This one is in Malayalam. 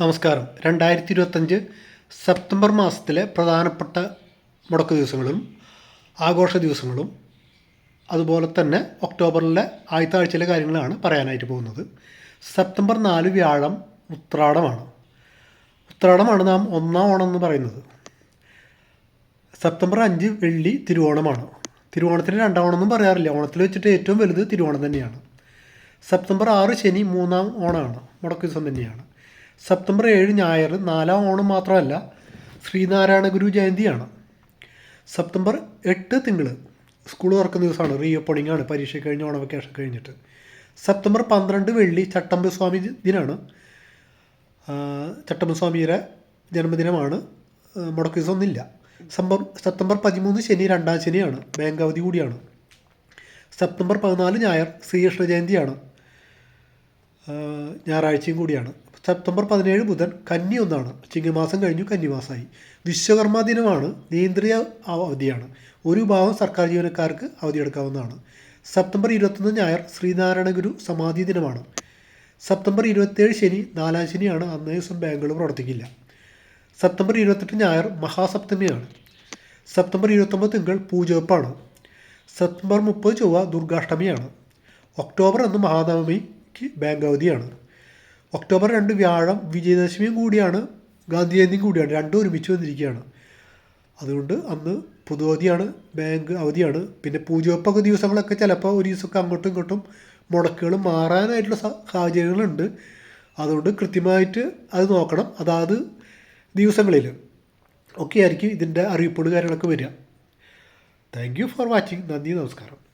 നമസ്കാരം. രണ്ടായിരത്തി ഇരുപത്തഞ്ച് സെപ്റ്റംബർ മാസത്തിലെ പ്രധാനപ്പെട്ട മുടക്ക് ദിവസങ്ങളും ആഘോഷ ദിവസങ്ങളും അതുപോലെ തന്നെ ഒക്ടോബറിലെ ആദ്യത്തെ ആഴ്ചയിലെ കാര്യങ്ങളാണ് പറയാനായിട്ട് പോകുന്നത്. സെപ്റ്റംബർ നാല് വ്യാഴം ഉത്രാടമാണ്. ഉത്രാടമാണ് നാം ഒന്നാം ഓണം എന്ന് പറയുന്നത്. സെപ്റ്റംബർ അഞ്ച് വെള്ളി തിരുവോണമാണ്. തിരുവോണത്തിന് രണ്ടാം ഓണം എന്നും പറയാറില്ല. ഓണത്തിൽ വെച്ചിട്ട് ഏറ്റവും വലുത് തിരുവോണം തന്നെയാണ്. സെപ്റ്റംബർ ആറ് ശനി മൂന്നാം ഓണമാണ്. മുടക്ക് ദിവസം തന്നെയാണ്. സെപ്റ്റംബർ ഏഴ് ഞായർ നാലാം ഓണം മാത്രമല്ല ശ്രീനാരായണ ഗുരു ജയന്തിയാണ്. സെപ്റ്റംബർ എട്ട് തിങ്കൾ സ്കൂൾ തുറക്കുന്ന ദിവസമാണ്. റീഓപ്പണിംഗ് ആണ് പരീക്ഷ കഴിഞ്ഞ് ഓണം വെക്കേഷൻ കഴിഞ്ഞിട്ട്. സെപ്റ്റംബർ പന്ത്രണ്ട് വെള്ളി ചട്ടമ്പസ്വാമി ദിനമാണ് ചട്ടമ്പസ്വാമിയുടെ ജന്മദിനമാണ്. മുടക്ക് ഒന്നില്ല സംഭവം സെപ്റ്റംബർ പതിമൂന്ന് ശനി രണ്ടാം ശനിയാണ്. ബാങ്ക് അവധി കൂടിയാണ്. സെപ്റ്റംബർ പതിനാല് ഞായർ ശ്രീകൃഷ്ണ ജയന്തിയാണ്. ഞായറാഴ്ചയും കൂടിയാണ്. സെപ്റ്റംബർ പതിനേഴ് ബുധൻ കന്നി ഒന്നാണ്. ചിങ്ങമാസം കഴിഞ്ഞു കന്നിമാസമായി വിശ്വകർമ്മ ദിനമാണ് നിയന്ത്രിത അവധിയാണ്. ഒരു ഭാഗം സർക്കാർ ജീവനക്കാർക്ക് അവധിയെടുക്കാവുന്നതാണ്. സെപ്റ്റംബർ ഇരുപത്തൊന്ന് ഞായർ ശ്രീനാരായണ ഗുരു സമാധി ദിനമാണ്. സെപ്റ്റംബർ ഇരുപത്തേഴ് ശനി നാലാം ശനിയാണ് അന്നേ ദിവസം ബാങ്കുകൾ പ്രവർത്തിക്കില്ല. സെപ്റ്റംബർ ഇരുപത്തെട്ട് ഞായർ മഹാസപ്തമിയാണ്. സെപ്റ്റംബർ ഇരുപത്തൊമ്പത് തിങ്കൾ പൂജവെപ്പാണ്. സെപ്റ്റംബർ മുപ്പത് ചൊവ്വ ദുർഗാഷ്ടമിയാണ്. ഒക്ടോബർ ഒന്ന് മഹാനവമിക്ക് ബാങ്ക് അവധിയാണ്. ഒക്ടോബർ രണ്ട് വ്യാഴം വിജയദശമിയും കൂടിയാണ് ഗാന്ധി ജയന്തിയും കൂടിയാണ് രണ്ടും ഒരുമിച്ച് വന്നിരിക്കുകയാണ്. അതുകൊണ്ട് അന്ന് പൊതുവധിയാണ് ബാങ്ക് അവധിയാണ്. പിന്നെ പൂജവെപ്പൊക്കെ ദിവസങ്ങളൊക്കെ ചിലപ്പോൾ ഒരു ദിവസമൊക്കെ അങ്ങോട്ടും ഇങ്ങോട്ടും മുടക്കുകൾ മാറാനായിട്ടുള്ള സാഹചര്യങ്ങളുണ്ട്. അതുകൊണ്ട് കൃത്യമായിട്ട് അത് നോക്കണം. അതാത് ദിവസങ്ങളിൽ. ഒക്കെ ആയിരിക്കും ഇതിന്റെ അറിയിപ്പുകൾ കാര്യങ്ങളൊക്കെ വരിക. താങ്ക് യു ഫോർ വാച്ചിങ് നന്ദി നമസ്കാരം.